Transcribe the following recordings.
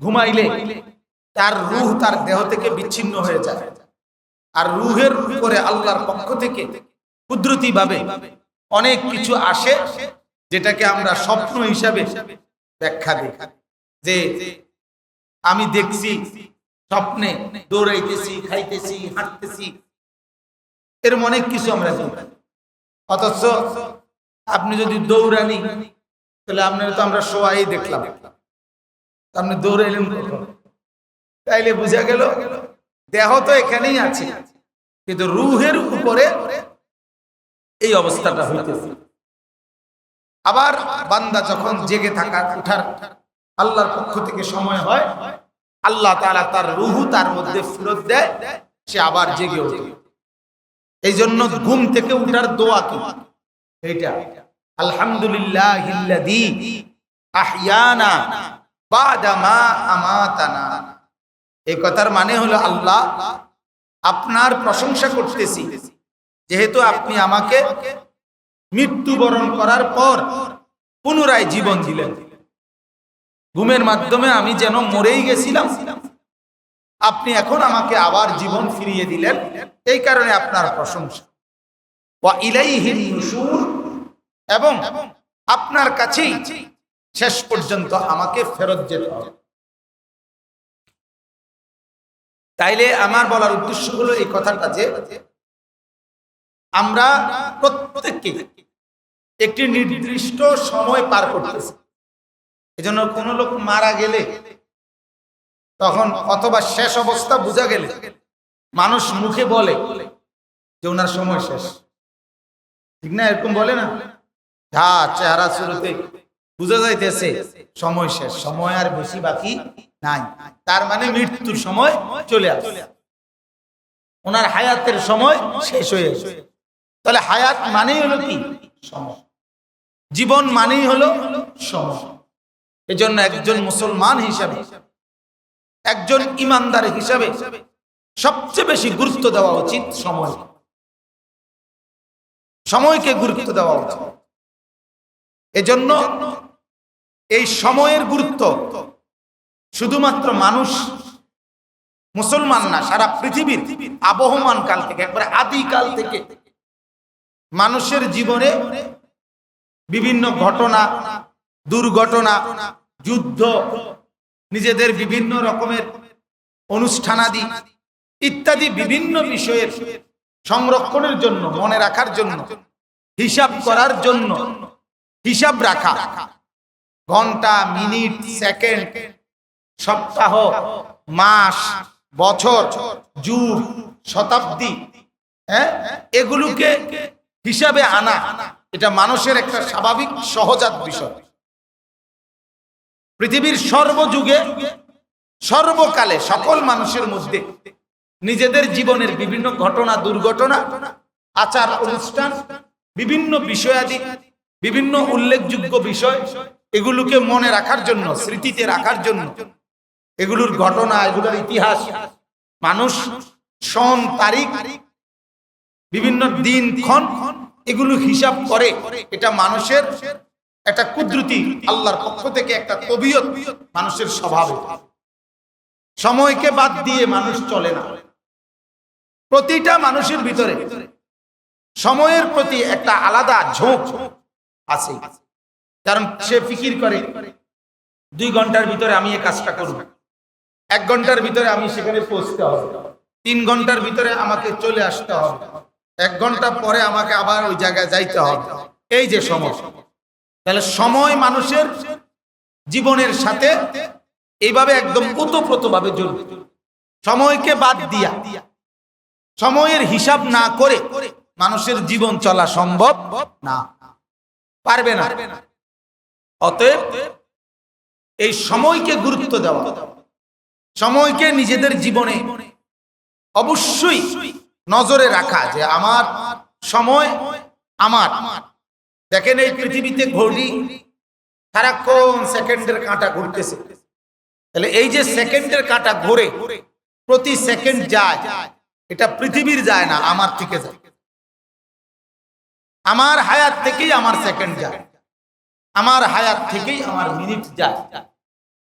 ঘুমাইলে তার রুহ তার দেহ থেকে বিচ্ছিন্ন হয়ে যায়। আর রুহের উপরে আল্লাহর পক্ষ থেকে কুদরতি ভাবে অনেক কিছু আসে যেটাকে আমরা স্বপ্ন হিসাবে ব্যাখ্যা দিই। যে আমি দেখছি, স্বপ্নে দৌড়াইতেছি, খাইতেছি, হাঁটতেছি, এরম অনেক কিছু আমরা অথচ আপনি যদি দৌড়ানি, তাহলে আপনার তো আমরা সবাই দেখলাম। আপনি দৌড়াইলেন কখন? তাইলে বোঝা গেল, দেহ তো এখানেই আছে। কিন্তু রুহের উপরে এই অবস্থাটা হইতেছে। আবার বান্দা যখন জেগে থাকা, উঠার আল্লাহর পক্ষ থেকে সময় হয়, আল্লাহ তাআলা তার রুহু তার মধ্যে ফেরত দেয়, সে আবার জেগে ওঠে। এই জন্য ঘুম থেকে উঠার দোয়া কি? এইটা। আলহামদুলিল্লাহ আহিয়ানা এই কথার মানে হলো আল্লাহ আপনার প্রশংসা করতেছি। যেহেতু আপনি আমাকে মৃত্যুবরণ করার পর পুনরায় জীবন দিলেন। ঘুমের মাধ্যমে আমি যেন মরেই গেছিলাম। আপনি এখন আমাকে আবার জীবন ফিরিয়ে দিলেন। এই কারণে আপনার প্রশংসা। এবং আপনার কাছেই শেষ পর্যন্ত আমাকে ফেরত যেতে হবে। তাইলে আমার বলার উদ্দেশ্য হলো এই কথাটা যে, আমরা প্রত্যেককে একটি নির্দিষ্ট সময় পার করতেছি। এজন্য কোন লোক মারা গেলে, তখন অথবা শেষ অবস্থা বোঝা গেলে মানুষ মুখে বলে যে ওনার সময় শেষ। ঠিক না? এরকম বলে না? যা চেহারা শুরুতে বুঝা যাইতেছে, সময় শেষ। সময় আর বেশি বাকি নাই। তার মানে মৃত্যুর সময় চলে আসে ওনার হায়াতের সময় শেষ হয়ে তাহলে হায়াত মানেই হলো কি? সময়। জীবন মানেই হলো সময়। এজন্য একজন মুসলমান হিসাবে, একজন ইমানদার হিসাবে সবচেয়ে বেশি গুরুত্ব দেওয়া উচিত সময়। সময়কে গুরুত্ব দেওয়া উচিত। এজন্য এই সময়ের গুরুত্ব শুধুমাত্র মানুষ মুসলমান না, সারা পৃথিবীর আবহমান কাল থেকে, একবারে আদি কাল থেকে মানুষের জীবনে বিভিন্ন ঘটনা, দুর্ঘটনা, যুদ্ধ, নিজেদের বিভিন্ন রকমের অনুষ্ঠানাদি ইত্যাদি বিভিন্ন বিষয়ের সংরক্ষণের জন্য, মনে রাখার জন্য, হিসাব করার জন্য, হিসাব রাখা। ঘণ্টা, মিনিট, সেকেন্ড, সপ্তাহ, মাস, বছর, যুগ, শতাব্দী হ্যাঁ? এগুলোকে হিসাবে আনা। এটা মানুষের একটা স্বাভাবিক, সহজাত বিষয়। পৃথিবীর সর্বযুগে, সর্বকালে সকল মানুষের মধ্যে নিজেদের জীবনের বিভিন্ন ঘটনা, দুর্ঘটনা, আচার, অনুষ্ঠান, বিভিন্ন বিষয়াদি, বিভিন্ন উল্লেখযোগ্য বিষয় এগুলোকে মনে রাখার জন্য, স্মৃতিতে রাখার জন্য, এগুলোর ঘটনা, এগুলোর ইতিহাস, মানুষ, সন, তারিখ, বিভিন্ন দিন, ক্ষণ, এগুলো হিসাব করে এটা মানুষের একটা কুদরতি, আল্লাহর পক্ষ থেকে একটা তবিয়ত মানুষের স্বভাবে। সময়কে বাদ দিয়ে মানুষ চলে না। প্রতিটা মানুষের ভিতরে সময়ের প্রতি একটা আলাদা ঝোঁক আছে। কারণ সে ফিকির করে। দুই ঘণ্টার ভিতরে আমি এই কাজটা করব। এক ঘণ্টার ভিতরে আমি সেখানে পৌঁছতে হবে। তিন ঘণ্টার ভিতরে আমাকে চলে আসতে হবে। এক ঘণ্টা পরে আমাকে আবার ওই জায়গায় যাইতে হবে। এই যে সময়। তাহলে সময় মানুষের জীবনের সাথে এইভাবে একদম ওতপ্রোত ভাবে জড়িত। সময়কে বাদ দিয়া। সময়ের হিসাব না করে মানুষের জীবন চলা সম্ভব না। পারবে না। অতএব এই সময়কে গুরুত্ব দেওয়া। সময়কে নিজেদের জীবনে অবশ্যই নজরে রাখা যে আমার সময় আমার। দেখেন এই পৃথিবীতে ঘড়ি সারাক্ষণ সেকেন্ডের কাঁটা ঘুরতেছে। তাহলে এই যে সেকেন্ডের কাঁটা ঘোরে, প্রতি সেকেন্ড যায়, এটা পৃথিবীর যায় না, আমার থেকে যায়। আমার হায়াত থেকেই আমার সেকেন্ড যায়। আমার হায়াত থেকেই আমার মিনিট যায়।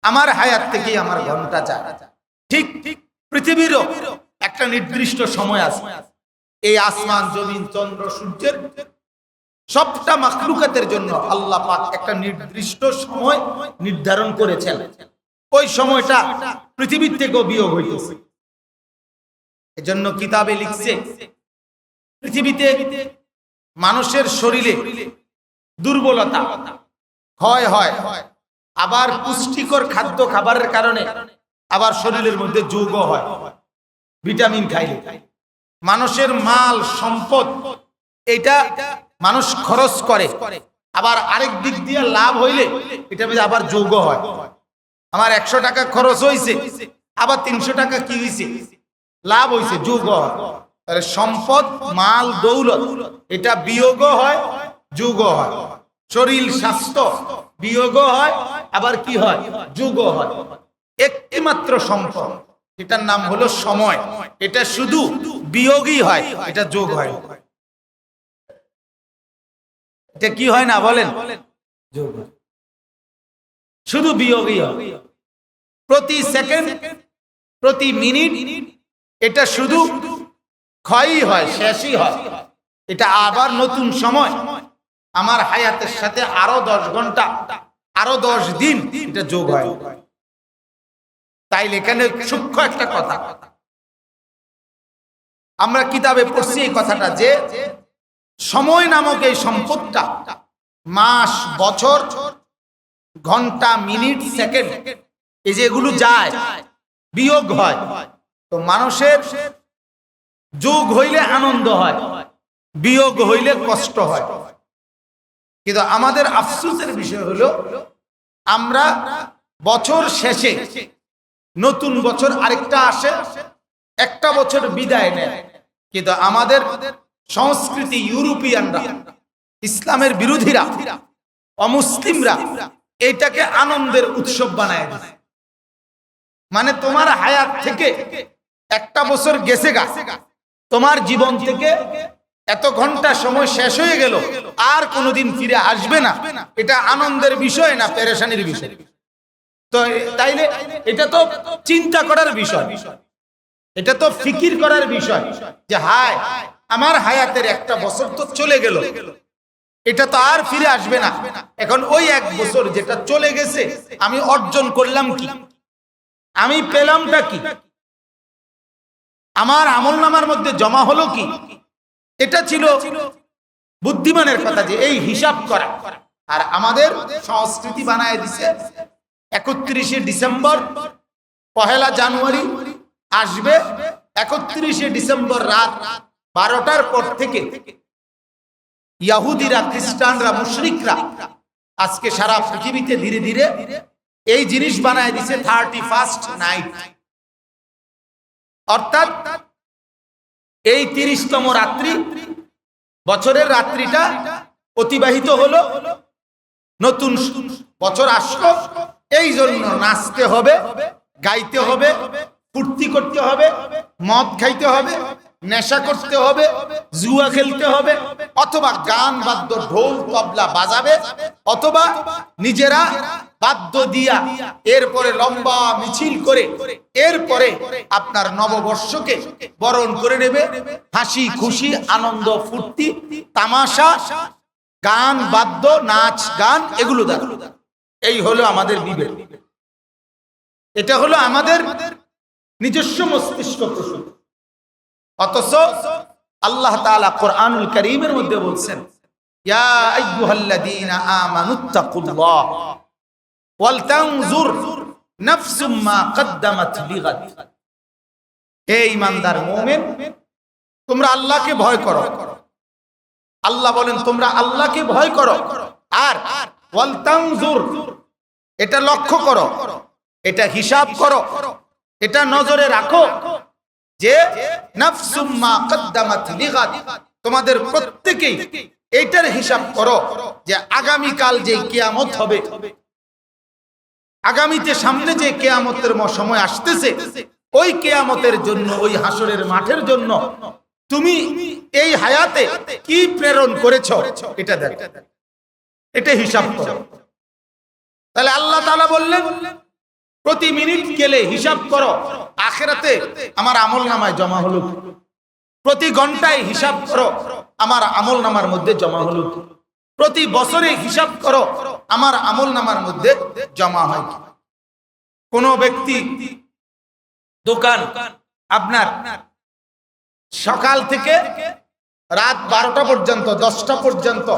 আমার হায়াত থেকেই আমার ঘণ্টা যায়। ঠিক ঠিক পৃথিবীরও একটা নির্দিষ্ট সময় আছে। এই আসমান, জমিন, চন্দ্র, সূর্যের সবটা মাখলুকাতের জন্য আল্লাহ পাক একটা নির্দিষ্ট সময় নির্ধারণ করেছেন। ওই সময়টা পৃথিবীর থেকেও বিয়োগ হইতেছে। এজন্য কিতাবে লিখছে, পৃথিবীতে মানুষের শরীরে দুর্বলতা ক্ষয় হয়। আবার পুষ্টিকর খাদ্য খাবারের কারণে আবার শরীরের মধ্যে যোগ হয়। ভিটামিন খাইলে। মানুষের মাল, সম্পদ, এটা মানুষ খরচ করে। আবার আরেক দিক দিয়ে লাভ হইলে এটা আবার যোগ হয়। আমার একশো টাকা খরচ হয়েছে আবার তিনশো টাকা কি হয়েছে লাভ হয়েছে যোগ হয়। তাহলে সম্পদ, মাল, দৌলত, এটা বিয়োগ হয় যোগ হয়। শরীর স্বাস্থ্য বিয়োগ হয়, আবার কি হয়? যোগ হয়। একটি মাত্র সম্পদ, এটার নাম হলো সময়। এটা শুধু বিয়োগই হয়, এটা যোগ হয়। এটা কি হয় না বলেন? শুধু বিয়োগই হয়। প্রতি সেকেন্ড, প্রতি মিনিট, এটা শুধু ক্ষয়ই হয়, শেষই হয়। এটা আবার নতুন সময়। আমার হায়াতের সাথে আরও দশ ঘণ্টা, আরও দশ দিন এটা যোগ হয়। তাই এখানে সূক্ষ্ম একটা কথা। আমরা কিতাবে পড়ছি এই কথাটা যে সময় নামক এই সম্পদটা মাস, বছর, ঘণ্টা, মিনিট, সেকেন্ড, এই যে এগুলো যায়, বিয়োগ হয়। তো মানুষের যোগ হইলে আনন্দ হয়, বিয়োগ হইলে কষ্ট হয়। কিন্তু আমাদের আফসোসের বিষয় হলো, আমরা বছর শেষে নতুন বছর আরেকটা আসে, একটা বছর বিদায় নেয়। কিন্তু আমাদের সংস্কৃতি ইউরোপিয়ানরা, ইসলামের বিরোধীরা, অমুসলিমরা এটাকে আনন্দের উৎসব বানায় মানে তোমার হায়াত থেকে একটা বছর গেছে গা, তোমার জীবন থেকে এত ঘণ্টা সময় শেষ হয়ে গেল, আর কোনোদিন ফিরে আসবে না। এটা আনন্দের বিষয় না, পেরেশানির বিষয়? তো তাইলে এটা তো চিন্তা করার বিষয়। এটা তো ফিকির করার বিষয় যে, হায়, আমার হায়াতের একটা বছর তো চলে গেল। এটা তো আর ফিরে আসবে না। এখন ওই এক বছর যেটা চলে গেছে, আমি অর্জন করলাম কি? আমি পেলামটা কি? আমার আমল নামার মধ্যে জমা হলো কি? এটা ছিল বুদ্ধিমানের কথা যে এই হিসাব করা। আর আমাদের সংস্কৃতি বানায় দিছে একত্রিশে ডিসেম্বর, পহেলা জানুয়ারি আসবে একত্রিশে ডিসেম্বর রাত বারোটার পর থেকে। ইয়াহুদিরা, খ্রিস্টানরা, মুশরিকরা আজকে সারা পৃথিবীতে ধীরে ধীরে এই জিনিস বানায় দিছে থার্টি ফার্স্ট নাইট অর্থাৎ এই তিরিশতম রাত্রি, বছরের রাত্রিটা অতিবাহিত হলো। নতুন বছর আসলো, এই জন্য নাচতে হবে, গাইতে হবে, ফুর্তি করতে হবে, মদ খাইতে হবে, নেশা করতে হবে, জুয়া খেলতে হবে, অথবা গান বাদ্য ঢোল, তবলা বাজাবে, অথবা নিজেরা বাদ্য দিয়া এরপরে লম্বা মিছিল করে এরপরে আপনার নববর্ষকে বরণ করে নেবে। হাসি, খুশি, আনন্দ, ফুর্তি, তামাশা, গান, বাদ্য, নাচ, গান, এগুলো দ্বারা এই হলো আমাদের বিবেক। এটা হলো আমাদের নিজস্ব মস্তিষ্ক প্রসূত। অথচ আল্লাহ তাআলা কোরআনুল করিমের মধ্যে বলছেন, ইয়া আইয়ুহাল্লাযীনা আমানুত্তাকুল্লাহ তোমরা আল্লাহকে ভয় করো। আল্লাহ বলেন, তোমরা আল্লাহকে ভয় করো। আর এটা লক্ষ্য করো, এটা হিসাব করো, এটা নজরে রাখো যে কদ্দামাত তোমাদের প্রত্যেকেই এটার হিসাব করো যে আগামীকাল যে কিয়ামত হবে আগামীতে সামনে যে কেয়ামতের সময় আসতেছে, ওই কেয়ামতের জন্য, ওই হাসরের মাঠের জন্য তুমি এই হায়াতে কি প্রেরণ করেছ? এটা দেখ। এটা হিসাব করো। তাহলে আল্লাহ তাআলা বললেন, প্রতি মিনিট গেলে হিসাব করো, আখেরাতে আমার আমল নামায় জমা হলো প্রতি ঘন্টায় হিসাব করো, আমার আমল নামার মধ্যে জমা হলো? প্রতি বছরে হিসাব করো, আমার আমল নামার মধ্যে জমা হয়? কোনো ব্যক্তি দোকান, আপনার সকাল থেকে রাত বারোটা পর্যন্ত, দশটা পর্যন্ত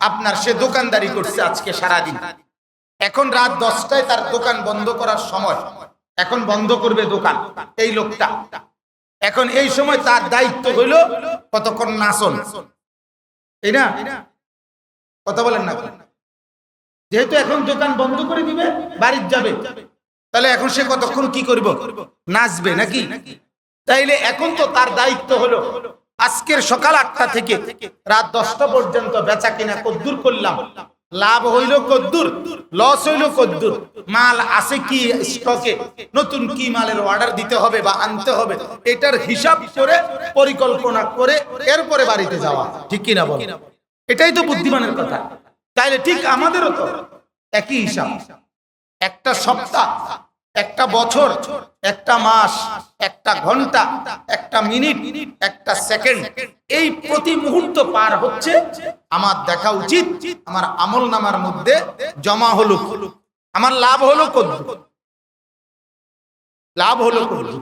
আপনার সে দোকানদারি করছে আজকে সারাদিন। এখন রাত দশটায় তার দোকান বন্ধ করার সময়, এখন বন্ধ করবে দোকান এই লোকটা। এখন এই সময় তার দায়িত্ব হইল কতক্ষণ নাচন। এই না? কথা বলেন না যেহেতু এখন দোকান বন্ধ করে দিবে, বাড়ির যাবে। তাহলে এখন সে কতক্ষণ কি করব? নাচবে নাকি? তাইলে এখন তো তার দায়িত্ব হলো, আজকের সকাল আটটা থেকে রাত দশটা পর্যন্ত বেচা কিনা কদ্দুর করলাম। লাভ হইল কদ্দুর, লস হইল কদ্দুর। মাল আছে কি স্টকে? নতুন কি মালের অর্ডার দিতে হবে বা আনতে হবে? এটার হিসাব করে পরিকল্পনা করে এরপরে বাড়িতে যাওয়া। ঠিক কিনা বল? এটাই তো বুদ্ধিমানের কথা। তাইলে ঠিক আমাদেরও তো একই হিসাব। একটা সপ্তাহ, একটা বছর, একটা মাস, একটা ঘণ্টা, একটা মিনিট, একটা সেকেন্ড, এই প্রতি মুহূর্ত পার হচ্ছে। আমার দেখা উচিত, আমার আমল নামার মধ্যে জমা হলো আমার লাভ হলো কদ্দু লাভ হলো কদ্দু